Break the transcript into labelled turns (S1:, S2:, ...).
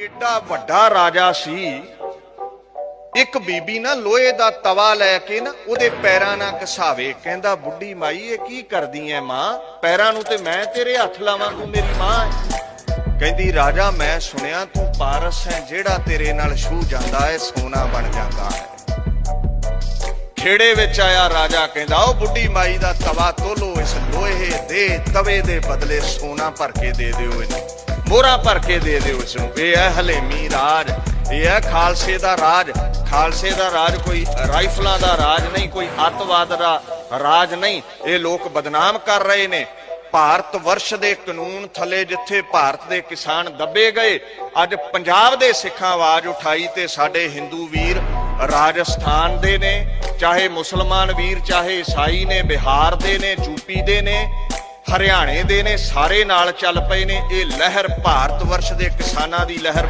S1: ਏਡਾ ਵੱਡਾ ਰਾਜਾ ਸੀ। ਇੱਕ ਬੀਬੀ ਨਾ ਲੋਹੇ ਦਾ ਤਵਾ ਲੈ ਕੇ ਨਾ ਉਹਦੇ ਪੈਰਾਂ ਨਾਲ ਘਸਾਵੇ। ਕਹਿੰਦਾ, ਬੁੱਢੀ ਮਾਈ, ਇਹ ਕੀ ਕਰਦੀ ਐ ਮਾਂ? ਪੈਰਾਂ ਨੂੰ ਤੇ ਮੈਂ ਤੇਰੇ ਹੱਥ ਲਾਵਾਂ, ਤੂੰ ਮੇਰੀ ਮਾਂ ਐ। ਕਹਿੰਦੀ, ਰਾਜਾ, ਮੈਂ ਸੁਣਿਆ ਤੂੰ ਪਾਰਸ ਹੈ ਜਿਹੜਾ ਤੇਰੇ ਨਾਲ ਛੂ ਜਾਂਦਾ ਹੈ ਸੋਨਾ ਬਣ ਜਾਂਦਾ ਹੈ ਖੇੜੇ ਵਿੱਚ ਆਇਆ ਰਾਜਾ, ਕਹਿੰਦਾ, ਉਹ ਬੁੱਢੀ ਮਾਈ ਦਾ ਤਵਾ ਤੋਲੋ, ਇਸ ਲੋਹੇ ਦੇ ਤਵੇ ਦੇ ਬਦਲੇ ਸੋਨਾ ਭਰ ਕੇ ਦੇ ਦਿਓ ਇਹਨੂੰ ਮੋਹਰਾਂ ਭਰ ਕੇ ਦੇ ਦਿਓ ਇਸ ਨੂੰ। ਇਹ ਹੈ ਹਲੇਮੀ ਰਾਜ, ਇਹ ਹੈ ਖਾਲਸੇ ਦਾ ਰਾਜ। ਖਾਲਸੇ ਦਾ ਰਾਜ ਕੋਈ ਰਾਈਫਲਾਂ ਦਾ ਰਾਜ ਨਹੀਂ, ਕੋਈ ਅੱਤਵਾਦ ਦਾ ਰਾਜ ਨਹੀਂ। ਇਹ ਲੋਕ ਬਦਨਾਮ ਕਰ ਰਹੇ ਨੇ। ਭਾਰਤ ਵਰਸ਼ ਦੇ ਕਾਨੂੰਨ ਥੱਲੇ ਜਿੱਥੇ ਭਾਰਤ ਦੇ ਕਿਸਾਨ ਦੱਬੇ ਗਏ, ਅੱਜ ਪੰਜਾਬ ਦੇ ਸਿੱਖਾਂ ਆਵਾਜ਼ ਉਠਾਈ ਤੇ ਸਾਡੇ ਹਿੰਦੂ ਵੀਰ ਰਾਜਸਥਾਨ ਦੇ ਨੇ। ਚਾਹੇ ਮੁਸਲਮਾਨ ਵੀਰ, ਚਾਹੇ ਈਸਾਈ ਨੇ, ਬਿਹਾਰ ਦੇ ਨੇ ਯੂਪੀ ਦੇ ਨੇ। ਹਰਿਆਣੇ ਦੇ ਨੇ, ਸਾਰੇ ਨਾਲ ਚੱਲ ਪਏ ਨੇ। ਇਹ ਲਹਿਰ ਭਾਰਤ ਵਰਸ਼ ਦੇ ਕਿਸਾਨਾਂ ਦੀ ਲਹਿਰ